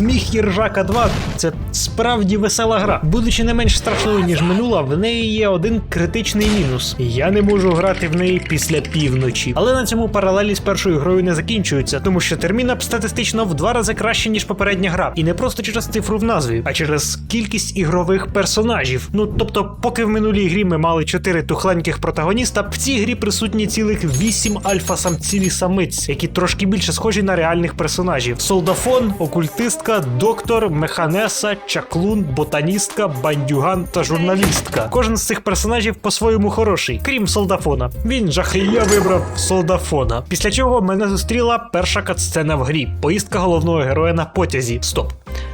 Сміх і Ржака 2 це справді весела гра. Будучи не менш страшною, ніж минула, в неї є один критичний мінус. Я не можу грати в неї після півночі. Але на цьому паралелі з першою грою не закінчуються, тому що терміна статистично в два рази краще, ніж попередня гра. І не просто через цифру в назві, а через кількість ігрових персонажів. Ну тобто, поки в минулій грі ми мали чотири тухленьких протагоніста, в цій грі присутні цілих вісім альфа-самців і самиць, які трошки більше схожі на реальних персонажів: солдафон, окультистка, доктор, механеса, чаклун, ботаністка, бандюган та журналістка. Кожен з цих персонажів по-своєму хороший, крім солдафона. Він жахлія вибрав солдафона. Після чого мене зустріла перша катсцена в грі. Поїздка головного героя на потязі. Стоп.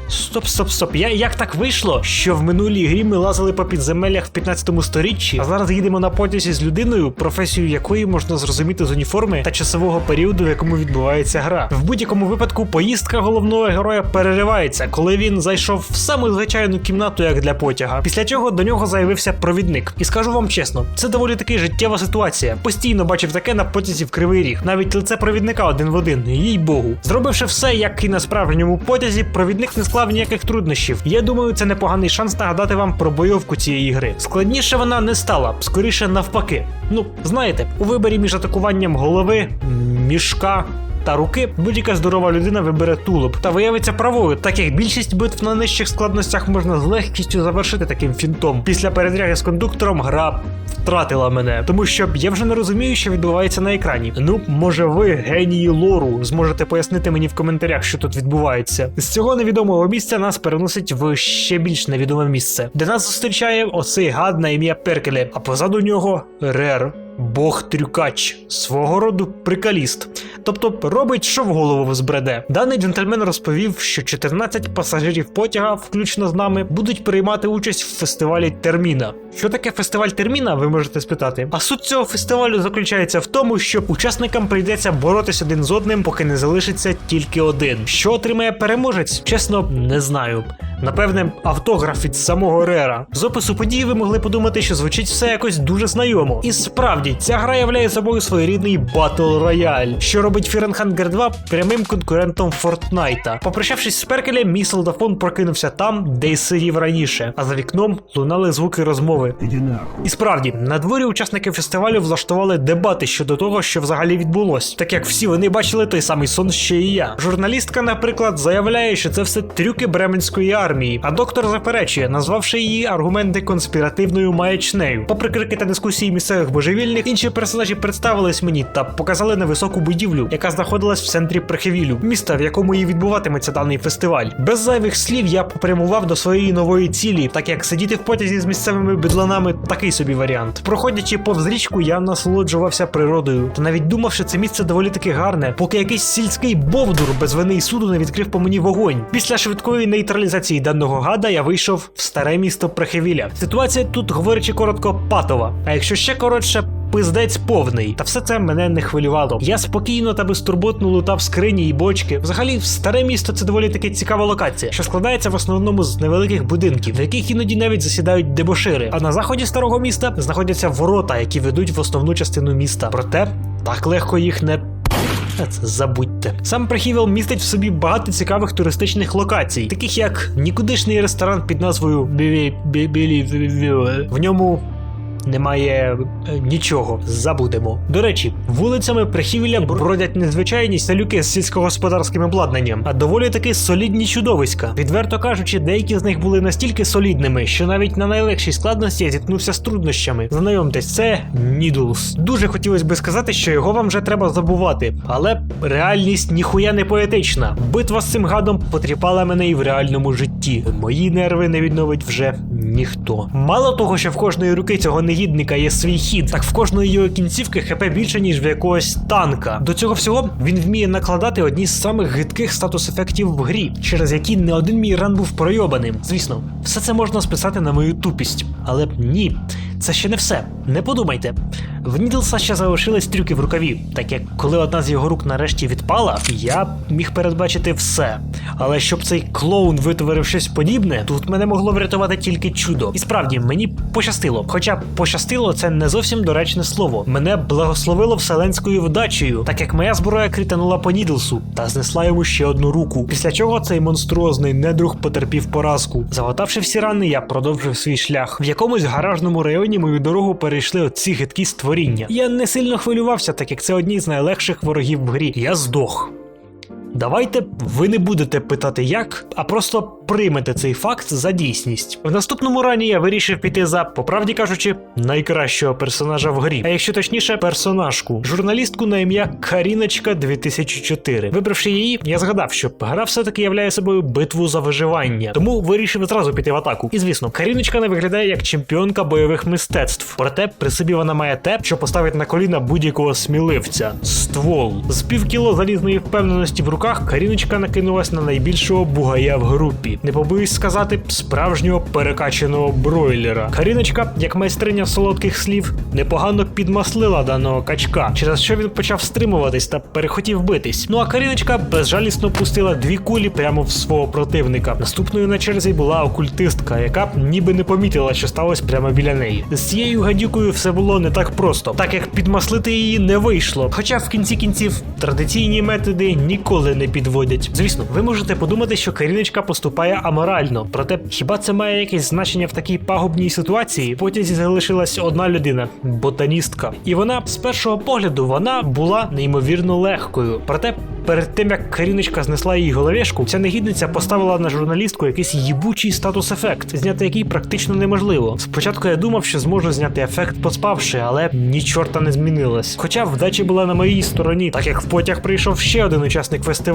Стоп, стоп, стоп. Я, як так вийшло, що в минулій грі ми лазили по підземеллях в 15 сторіччі, а зараз їдемо на потязі з людиною, професію якої можна зрозуміти з уніформи та часового періоду, в якому відбувається гра. В будь-якому випадку поїздка головного героя переривається, коли він зайшов в саму звичайну кімнату, як для потяга. Після чого до нього заявився провідник. І скажу вам чесно, це доволі таки життєва ситуація. Постійно бачив таке на потязі в кривий ріг. Навіть лице провідника один в один, їй богу. Зробивши все, як і на справжньому потязі, провідник не склав ніяких труднощів. Я думаю, це непоганий шанс нагадати вам про бойовку цієї гри. Складніше вона не стала, скоріше навпаки. Ну, знаєте, у виборі між атакуванням голови, мішка. Та руки будь-яка здорова людина вибере тулуб та виявиться правою, так як більшість битв на нижчих складностях можна з легкістю завершити таким фінтом. Після передряги з кондуктором гра втратила мене, тому що я вже не розумію, що відбувається на екрані. Ну, може, ви, генії лору, зможете пояснити мені в коментарях, що тут відбувається. З цього невідомого місця нас переносить в ще більш невідоме місце, де нас зустрічає оцей гад на ім'я Перкеле, а позаду нього Рер. Бог трюкач, свого роду прикаліст. Тобто робить, що в голову збреде. Даний джентльмен розповів, що 14 пасажирів потяга, включно з нами, будуть приймати участь в фестивалі Терміна. Що таке фестиваль Терміна, ви можете спитати. А суть цього фестивалю заключається в тому, що учасникам прийдеться боротися один з одним, поки не залишиться тільки один. Що отримає переможець? Чесно, не знаю. Напевне, автограф від самого Рера. З опису подій ви могли подумати, що звучить все якось дуже знайомо. І справді, ця гра являє собою своєрідний батл рояль, що робить Фіренхангер 2 прямим конкурентом Фортнайта. Попрощавшись з Перкелем, мій солдафон прокинувся там, де й сидів раніше, а за вікном лунали звуки розмови. І справді, на дворі учасники фестивалю влаштували дебати щодо того, що взагалі відбулось, так як всі вони бачили той самий сон, що і я. Журналістка, наприклад, заявляє, що це все трюки бременської армії, а доктор заперечує, назвавши її аргументи конспіративною маячнею. Попри крики та дискусії місцевих божевільних, інші персонажі представились мені та показали невисоку будівлю, яка знаходилась в центрі Прихевілю, міста, в якому і відбуватиметься даний фестиваль. Без зайвих слів я попрямував до своєї нової цілі, так як сидіти в потязі з місцевими бідланами такий собі варіант. Проходячи повз річку, я насолоджувався природою, та навіть думав, що це місце доволі таки гарне, поки якийсь сільський бовдур без вини й суду не відкрив по мені вогонь. Після швидкої нейтралізації даного гада я вийшов в старе місто Прихевіля. Ситуація тут, говорячи коротко, патова. А якщо ще коротше. Пиздець повний, та все це мене не хвилювало. Я спокійно та безтурботно лутав скрині і бочки. Взагалі, старе місто це доволі таки цікава локація, що складається в основному з невеликих будинків, в яких іноді навіть засідають дебошири. А на заході старого міста знаходяться ворота, які ведуть в основну частину міста. Проте так легко їх не Це забудьте. Сам Прихівел містить в собі багато цікавих туристичних локацій, таких як нікудишний ресторан під назвою Білі В ньому. Немає е, нічого, забудемо. До речі, вулицями Прихівеля бродять незвичайні селюки з сільськогосподарським обладнанням, а доволі таки солідні чудовиська. Відверто кажучи, деякі з них були настільки солідними, що навіть на найлегшій складності я зіткнувся з труднощами. Знайомтесь, це Нідулс. Дуже хотілося би сказати, що його вам вже треба забувати, але реальність ніхуя не поетична. Битва з цим гадом потріпала мене і в реальному житті. Мої нерви не відновить вже ніхто. Мало того, що в кожної руки цього негідника є свій хід, так в кожної його кінцівки хп більше, ніж в якогось танка. До цього всього він вміє накладати одні з самих гидких статус-ефектів в грі, через які не один мій ран був пройобаним. Звісно, все це можна списати на мою тупість, але ні. Це ще не все. Не подумайте. В Нідлса ще залишились трюки в рукаві, так як коли одна з його рук нарешті відпала, я міг передбачити все. Але щоб цей клоун витворив щось подібне, тут мене могло врятувати тільки чудо. І справді мені пощастило. Хоча пощастило це не зовсім доречне слово. Мене благословило вселенською вдачею, так як моя зброя кританула по Нідлсу та знесла йому ще одну руку. Після чого цей монструозний недруг потерпів поразку. Заготавши всі рани, я продовжив свій шлях. В якомусь гаражному районі мою дорогу перейшли оці гидкі створіння. Я не сильно хвилювався, так як це одні з найлегших ворогів в грі. Я здох. Давайте ви не будете питати як, а просто приймете цей факт за дійсність. В наступному рані я вирішив піти за, по правді кажучи, найкращого персонажа в грі, а якщо точніше, персонажку, журналістку на ім'я Каріночка 2004. Вибравши її, я згадав, що гра все-таки являє собою битву за виживання, тому вирішив зразу піти в атаку. І звісно, Каріночка не виглядає як чемпіонка бойових мистецтв. Проте при собі вона має те, що поставить на коліна будь-якого сміливця ствол. З півкіло залізної впевненості в руках Каріночка накинулась на найбільшого бугая в групі. Не побоюсь сказати, справжнього перекаченого бройлера. Каріночка, як майстриня солодких слів, непогано підмаслила даного качка, через що він почав стримуватись та перехотів битись. Ну а Каріночка безжалісно пустила дві кулі прямо в свого противника. Наступною на черзі була окультистка, яка ніби не помітила, що сталося прямо біля неї. З цією гадюкою все було не так просто, так як підмаслити її не вийшло. Хоча в кінці кінців традиційні методи ніколи не підводять. Звісно, ви можете подумати, що Каріночка поступає аморально. Проте хіба це має якесь значення в такій пагубній ситуації? Потязі залишилась одна людина ботаністка. І вона з першого погляду вона була неймовірно легкою. Проте перед тим як Каріночка знесла їй головешку, ця негідниця поставила на журналістку якийсь їбучий статус-ефект, зняти який практично неможливо. Спочатку я думав, що зможу зняти ефект поспавши, але ні чорта не змінилось. Хоча вдача була на моїй стороні, так як в потяг прийшов ще один учасник фестивалю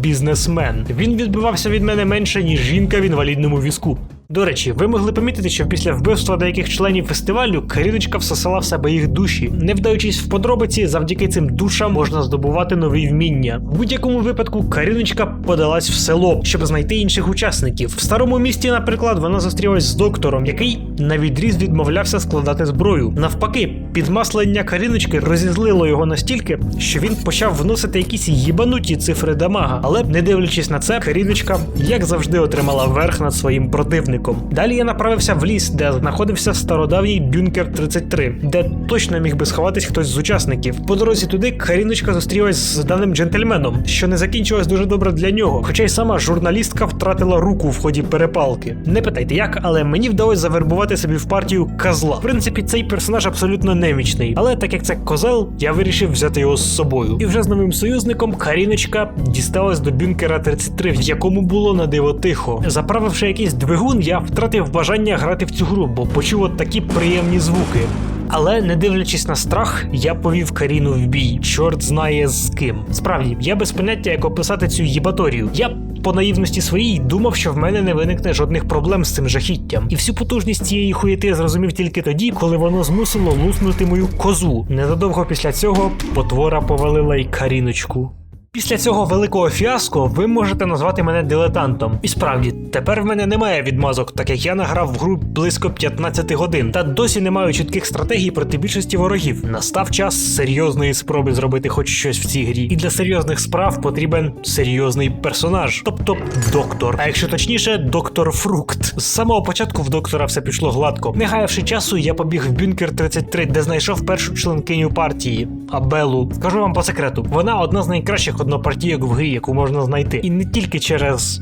бізнесмен. Він відбивався від мене менше, ніж жінка в інвалідному візку. До речі, ви могли помітити, що після вбивства деяких членів фестивалю Каріночка всосала в себе їх душі. Не вдаючись в подробиці, завдяки цим душам можна здобувати нові вміння. В будь-якому випадку Каріночка подалась в село, щоб знайти інших учасників. В старому місті, наприклад, вона зустрілась з доктором, який на відріз відмовлявся складати зброю. Навпаки, підмаслення Каріночки розізлило його настільки, що він почав вносити якісь їбануті цифри дамага. Але не дивлячись на це, Каріночка, як завжди, отримала верх над своїм противником. Далі я направився в ліс, де знаходився стародавній бюнкер 33, де точно міг би сховатись хтось з учасників. По дорозі туди Каріночка зустрілась з даним джентльменом, що не закінчилось дуже добре для нього. Хоча й сама журналістка втратила руку в ході перепалки. Не питайте як, але мені вдалося завербувати собі в партію козла. В принципі, цей персонаж абсолютно немічний, але так як це козел, я вирішив взяти його з собою. І вже з новим союзником Каріночка дісталась до бюнкера 33, в якому було на диво тихо. Заправивши якийсь двигун, я втратив бажання грати в цю гру, бо почув от такі приємні звуки. Але не дивлячись на страх, я повів Каріну в бій. Чорт знає з ким. Справді, я без поняття, як описати цю їбаторію. Я по наївності своїй думав, що в мене не виникне жодних проблем з цим жахіттям. І всю потужність цієї хуєти зрозумів тільки тоді, коли воно змусило луснути мою козу. Незадовго після цього потвора повалила й Каріночку. Після цього великого фіаско ви можете назвати мене дилетантом. І справді, тепер в мене немає відмазок, так як я награв в гру близько 15 годин, та досі не маю чітких стратегій проти більшості ворогів. Настав час серйозної спроби зробити хоч щось в цій грі. І для серйозних справ потрібен серйозний персонаж, тобто доктор. А якщо точніше, доктор Фрукт. З самого початку в доктора все пішло гладко. Не гаявши часу, я побіг в бюнкер 33, де знайшов першу членкиню партії Абелу. Скажу вам по секрету, вона одна з найкращих однопартійок в грі, яку можна знайти. І не тільки через.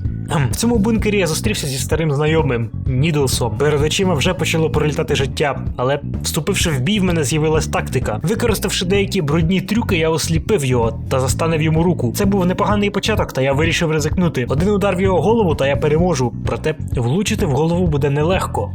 В цьому бункері я зустрівся зі старим знайомим Нідлсом. Перед очима вже почало пролітати життя, але вступивши в бій, в мене з'явилась тактика. Використавши деякі брудні трюки, я осліпив його та застанив йому руку. Це був непоганий початок, та я вирішив ризикнути. Один удар в його голову, та я переможу. Проте влучити в голову буде нелегко.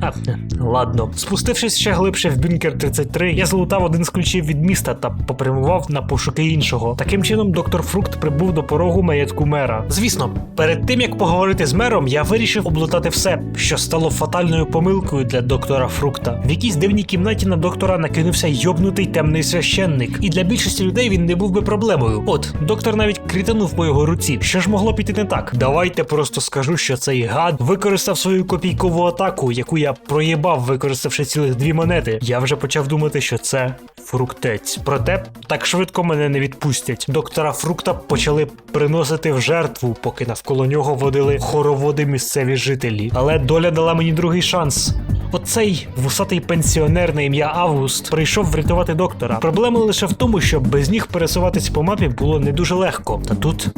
А, ладно. Спустившись ще глибше в бюнкер 33, я залутав один з ключів від міста та попрямував на пошуки іншого. Таким чином, доктор Фрукт прибув до порогу маєтку мера. Звісно, перед тим як поговорити з мером, я вирішив облутати все, що стало фатальною помилкою для доктора Фрукта. В якійсь дивній кімнаті на доктора накинувся йобнутий темний священник, і для більшості людей він не був би проблемою. От, доктор навіть кританув по його руці. Що ж могло піти не так? Давайте просто скажу, що цей гад використав свою копійкову атаку, яку я я проїбав, використавши цілих дві монети. Я вже почав думати, що це фруктець. Проте так швидко мене не відпустять. Доктора фрукта почали приносити в жертву, поки навколо нього водили хороводи місцеві жителі. Але доля дала мені другий шанс. Оцей вусатий пенсіонер на ім'я Август прийшов врятувати доктора. Проблема лише в тому, що без ніг пересуватись по мапі було не дуже легко. Та тут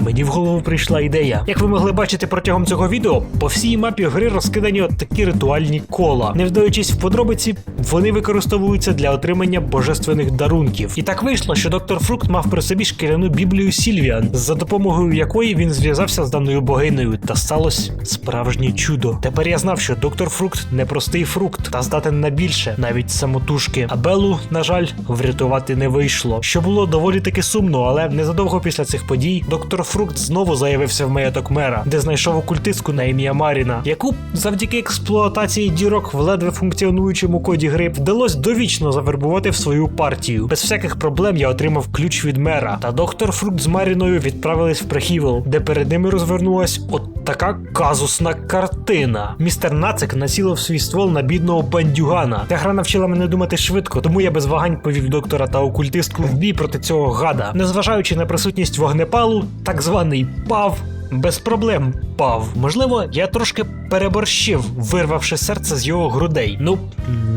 Мені в голову прийшла ідея. Як ви могли бачити протягом цього відео, по всій мапі гри розкидані от такі ритуальні кола. Не вдаючись в подробиці, вони використовуються для отримання божественних дарунків. І так вийшло, що доктор Фрукт мав при собі шкіряну біблію Сільвіан, за допомогою якої він зв'язався з даною богинею, та сталося справжнє чудо. Тепер я знав, що доктор Фрукт не простий фрукт, та здатен на більше, навіть самотужки. А Беллу, на жаль, врятувати не вийшло. Що було доволі таки сумно, але незадовго після цих подій доктор Фрукт знову заявився в маєток мера, де знайшов окультистку на ім'я Маріна, яку завдяки експлуатації дірок в ледве функціонуючому коді гри вдалося довічно завербувати в свою партію. Без всяких проблем я отримав ключ від мера. Та доктор Фрукт з Маріною відправились в Прихівел, де перед ними розвернулась от така казусна картина. Містер Нацик націлив свій ствол на бідного бандюгана. Та гра навчила мене думати швидко, тому я без вагань повів доктора та окультистку в бій проти цього гада. Незважаючи на присутність вогнепалу, так званий пав. Без проблем пав. Можливо, я трошки переборщив, вирвавши серце з його грудей. Ну,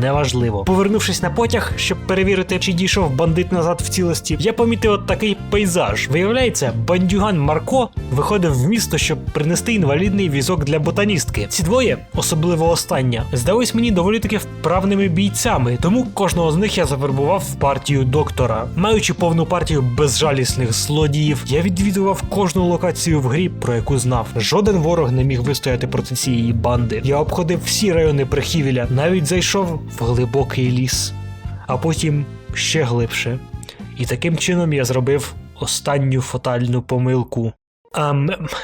неважливо. Повернувшись на потяг, щоб перевірити, чи дійшов бандит назад в цілості, я помітив от такий пейзаж. Виявляється, бандюган Марко виходив в місто, щоб принести інвалідний візок для ботаністки. Ці двоє, особливо остання, здались мені доволі таки вправними бійцями, тому кожного з них я завербував в партію доктора. Маючи повну партію безжалісних злодіїв, я відвідував кожну локацію в грі, про яку знав. Жоден ворог не міг вистояти проти цієї банди. Я обходив всі райони Прихівіля, навіть зайшов в глибокий ліс, а потім ще глибше. І таким чином я зробив останню фатальну помилку. А,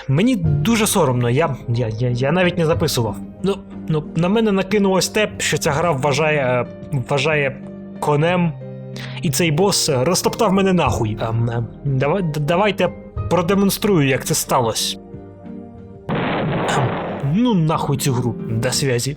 мені дуже соромно, я, я, я, я навіть не записував. Ну, ну, на мене накинулось те, що ця гра вважає, вважає конем, і цей бос розтоптав мене нахуй. А, давай, давайте продемонструю, як це сталося. Ну, нахуй цю гру. До связі.